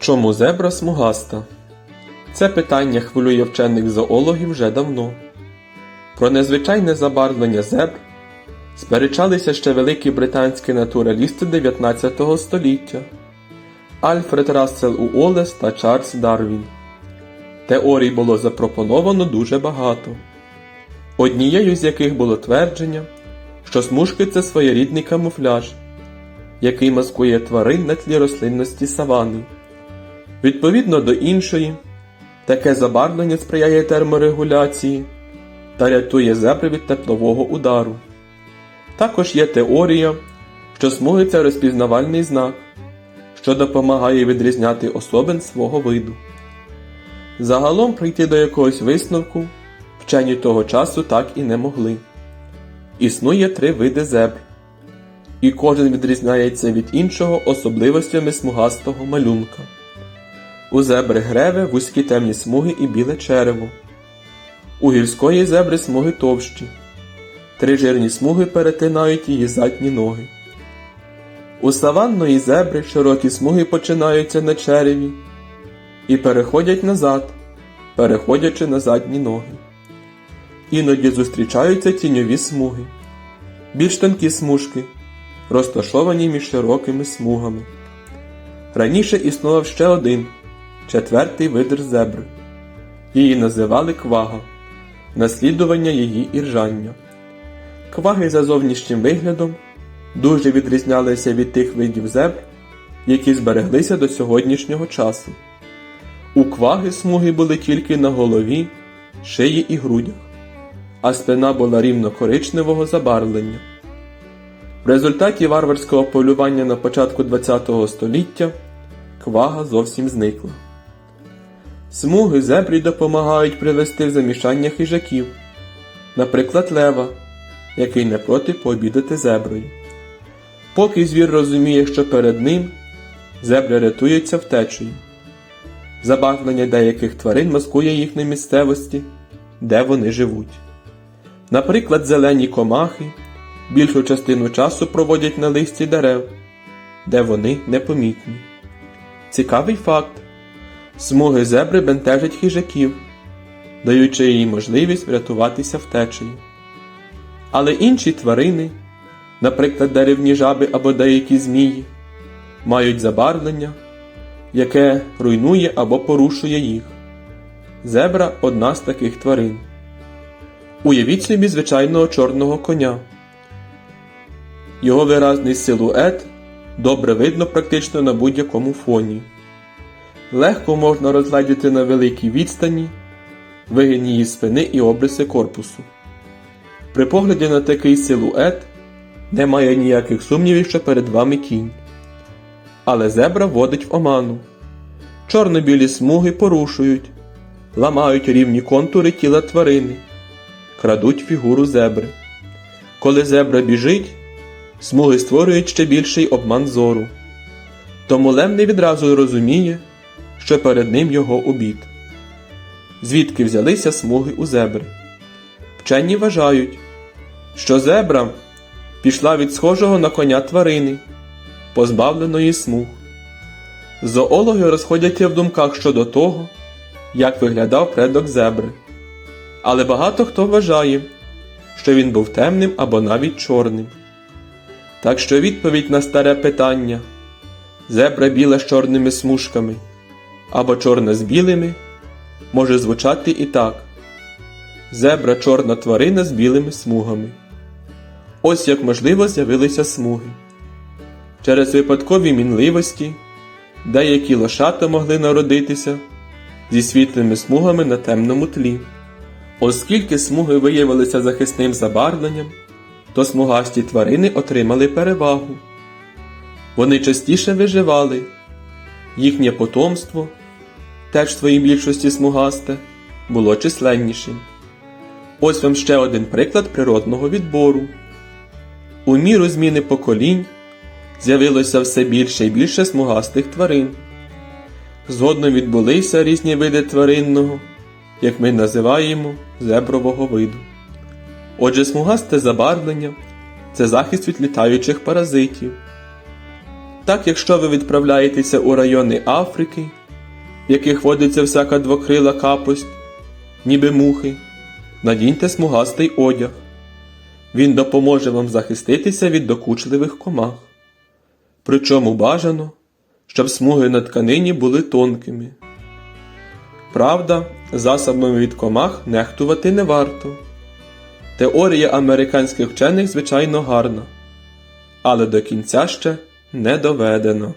Чому зебра смугаста? Це питання хвилює вчених зоологів вже давно. Про незвичайне забарвлення зебр сперечалися ще великі британські натуралісти 19 століття Альфред Рассел Уоллес та Чарльз Дарвін. Теорій було запропоновано дуже багато, однією з яких було твердження, що смужки це своєрідний камуфляж, який маскує тварин на тлі рослинності савани. Відповідно до іншої, таке забарвлення сприяє терморегуляції та рятує зебри від теплового удару. Також є теорія, що смуги це розпізнавальний знак, що допомагає відрізняти особин свого виду. Загалом прийти до якогось висновку вчені того часу так і не могли. Існує три види зебр, і кожен відрізняється від іншого особливостями смугастого малюнка. У зебри греви вузькі темні смуги і біле черево. У гірської зебри смуги товщі. Три жирні смуги перетинають її задні ноги. У саванної зебри широкі смуги починаються на череві і переходять назад, переходячи на задні ноги. Іноді зустрічаються тіньові смуги, більш тонкі смужки, розташовані між широкими смугами. Раніше існував ще один, четвертий вид зебри. Її називали квага, наслідування її іржання. Кваги за зовнішнім виглядом дуже відрізнялися від тих видів зебр, які збереглися до сьогоднішнього часу. У кваги смуги були тільки на голові, шиї і грудях, а спина була рівно коричневого забарвлення. В результаті варварського полювання на початку ХХ століття квага зовсім зникла. Смуги зебрі допомагають привести в замішання хижаків, наприклад, лева, який не проти пообідати зеброю. Поки звір розуміє, що перед ним зебра рятується втечею. Забарвлення деяких тварин маскує їх на місцевості, де вони живуть. Наприклад, зелені комахи більшу частину часу проводять на листі дерев, де вони непомітні. Цікавий факт: смуги зебри бентежать хижаків, даючи їй можливість врятуватися втечею. Але інші тварини, наприклад, деревні жаби або деякі змії, мають забарвлення, яке руйнує або порушує їх. Зебра одна з таких тварин. Уявіть собі звичайного чорного коня. Його виразний силует добре видно практично на будь-якому фоні. Легко можна розглядіти на великій відстані вигін її спини і обриси корпусу. При погляді на такий силует немає ніяких сумнівів, що перед вами кінь. Але зебра вводить в оману. Чорно-білі смуги порушують, ламають рівні контури тіла тварини, крадуть фігуру зебри. Коли зебра біжить, смуги створюють ще більший обман зору. Тому лев не відразу розуміє, що перед ним його обід. Звідки взялися смуги у зебри? Вчені вважають, що зебра пішла від схожого на коня тварини, позбавленої смуг. Зоологи розходяться в думках щодо того, як виглядав предок зебри. Але багато хто вважає, що він був темним або навіть чорним. Так що відповідь на старе питання зебра біла з чорними смужками або чорна з білими може звучати і так: зебра чорна тварина з білими смугами. Ось як можливо з'явилися смуги. Через випадкові мінливості деякі лошата могли народитися зі світлими смугами на темному тлі. Оскільки смуги виявилися захисним забарвленням, то смугасті тварини отримали перевагу. Вони частіше виживали, їхнє потомство, теж в своїй більшості смугасте, було численнішим. Ось вам ще один приклад природного відбору. У міру зміни поколінь з'явилося все більше і більше смугастих тварин. Згодом відбулися різні види тваринного, як ми називаємо, зебрового виду. Отже, смугасте забарвлення це захист від літаючих паразитів. Відтак, якщо ви відправляєтеся у райони Африки, яких водиться всяка двокрила капость, ніби мухи, надіньте смугастий одяг. Він допоможе вам захиститися від докучливих комах. Причому бажано, щоб смуги на тканині були тонкими. Правда, засобами від комах нехтувати не варто. Теорія американських вчених, звичайно, гарна, але до кінця ще не доведено.